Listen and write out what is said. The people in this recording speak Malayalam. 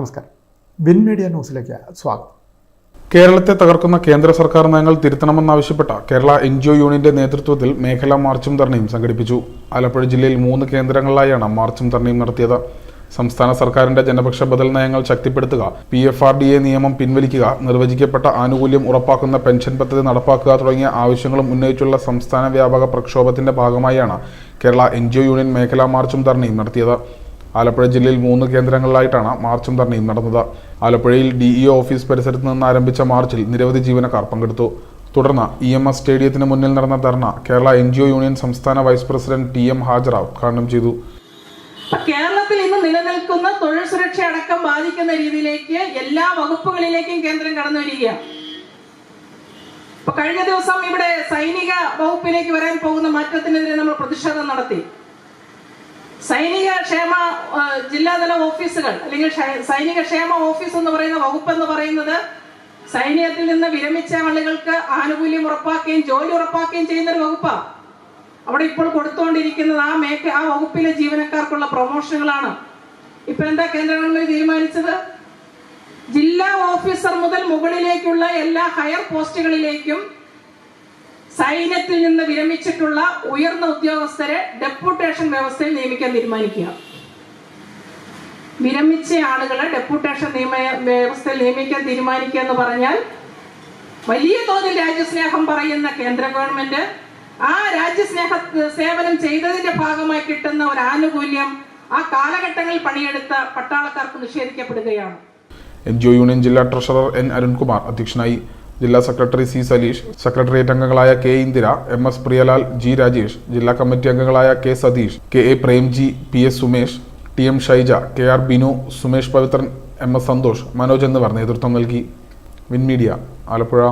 നമസ്കാരം. വിൻ മീഡിയ ന്യൂസിലേക്ക് സ്വാഗതം. കേരളത്തെ തകർക്കുന്ന കേന്ദ്ര സർക്കാർ നയങ്ങൾ തിരുത്തണമെന്നാവശ്യപ്പെട്ട കേരള എൻ ജി ഒ യൂണിയന്റെ നേതൃത്വത്തിൽ മേഖലാ മാർച്ചും ധർണയും സംഘടിപ്പിച്ചു. ആലപ്പുഴ ജില്ലയിൽ മൂന്ന് കേന്ദ്രങ്ങളിലായാണ് മാർച്ചും ധർണയും നടത്തിയത്. സംസ്ഥാന സർക്കാരിന്റെ ജനപക്ഷ ബദൽ നയങ്ങൾ ശക്തിപ്പെടുത്തുക P F R D A നിയമം പിൻവലിക്കുക നിർവചിക്കപ്പെട്ട ആനുകൂല്യം ഉറപ്പാക്കുന്ന പെൻഷൻ പദ്ധതി നടപ്പാക്കുക തുടങ്ങിയ ആവശ്യങ്ങളും ഉന്നയിച്ചുള്ള സംസ്ഥാന വ്യാപക പ്രക്ഷോഭത്തിന്റെ ഭാഗമായാണ് കേരള എൻ യൂണിയൻ മേഖലാ മാർച്ചും ധർണയും നടത്തിയത്. ആലപ്പുഴ ജില്ലയിൽ മൂന്ന് കേന്ദ്രങ്ങളിലായിട്ടാണ് മാർച്ചും ധർണയും നടന്നത്. ആലപ്പുഴയിൽ ഡിഇഒ ഓഫീസ് പരിസരത്ത് നിന്ന് ആരംഭിച്ച മാർച്ചിൽ നിരവധി ജീവനക്കാർ പങ്കെടുത്തു. തുടർന്ന് ഇ എം എസ് സ്റ്റേഡിയത്തിന് മുന്നിൽ നടന്ന dharna Kerala N G O union സംസ്ഥാന vice president T M Hajara ഉദ്ഘാടനം ചെയ്തു. കേരളത്തിൽ ഇന്ന് നിലനിൽക്കുന്ന തൊഴിൽ സുരക്ഷ അടക്കം ബാധിക്കുന്ന രീതിയിലേക്ക് എല്ലാ വകുപ്പുകളിലേക്കും കേന്ദ്രം കടന്നു വരികയാണ്. കഴിഞ്ഞ ദിവസം ഇവിടെ സൈനിക വകുപ്പിലേക്ക് വരാൻ പോകുന്ന മാറ്റത്തിനെതിരെ നമ്മൾ പ്രതിഷേധം നടത്തി. സൈനിക ക്ഷേമ ജില്ലാതല ഓഫീസുകൾ അല്ലെങ്കിൽ സൈനിക ക്ഷേമ ഓഫീസ് എന്ന് പറയുന്ന വകുപ്പ് എന്ന് പറയുന്നത് സൈന്യത്തിൽ നിന്ന് വിരമിച്ച ആളുകൾക്ക് ആനുകൂല്യം ഉറപ്പാക്കുകയും ജോലി ഉറപ്പാക്കുകയും ചെയ്യുന്ന ഒരു വകുപ്പാണ് അവിടെ ഇപ്പോൾ കൊടുത്തുകൊണ്ടിരിക്കുന്നത് ആ മേഖ ആ വകുപ്പിലെ ജീവനക്കാർക്കുള്ള പ്രൊമോഷനുകളാണ്. ഇപ്പൊ എന്താ കേന്ദ്ര ഗവൺമെന്റ് തീരുമാനിച്ചത്? ജില്ലാ ഓഫീസർ മുതൽ മുകളിലേക്കുള്ള എല്ലാ ഹയർ പോസ്റ്റുകളിലേക്കും സൈന്യത്തിൽ നിന്ന് വിരമിച്ചിട്ടുള്ള ഉയർന്ന ഉദ്യോഗസ്ഥരെ ഡെപ്യൂട്ടേഷൻ വ്യവസ്ഥയിൽ നിയമിക്കാൻ തീരുമാനിക്കുക. വിരമിച്ച ആളുകളെ ഡെപ്യൂട്ടേഷൻ നിയമ വ്യവസ്ഥയിൽ നിയമിക്കാൻ തീരുമാനിക്കുക എന്ന് പറഞ്ഞാൽ വലിയ തോതിൽ രാജ്യസ്നേഹം പറയുന്ന കേന്ദ്ര ഗവൺമെന്റ് ആ രാജ്യസ്നേഹ സേവനം ചെയ്തതിന്റെ ഭാഗമായി കിട്ടുന്ന ഒരു ആനുകൂല്യം ആ കാലഘട്ടങ്ങളിൽ പണിയെടുത്ത പട്ടാളക്കാർക്ക് നിഷേധിക്കപ്പെടുകയാണ്. എൻ ജി യൂണിയൻ ജില്ലാ ട്രഷറർ എൻ അരുൺകുമാർ അധ്യക്ഷനായി ജില്ലാ സെക്രട്ടറി സി സലീഷ് സെക്രട്ടേറിയറ്റ് അംഗങ്ങളായ K Indira M S Priyalal G Rajesh ജില്ലാ കമ്മിറ്റി അംഗങ്ങളായ K Satheesh K A Premji P S Sumesh T M Shaija K R Binu Sumesh Pavithran M S Santhosh Manoj എന്നിവർ നേതൃത്വം നൽകി. Win media Alappuzha.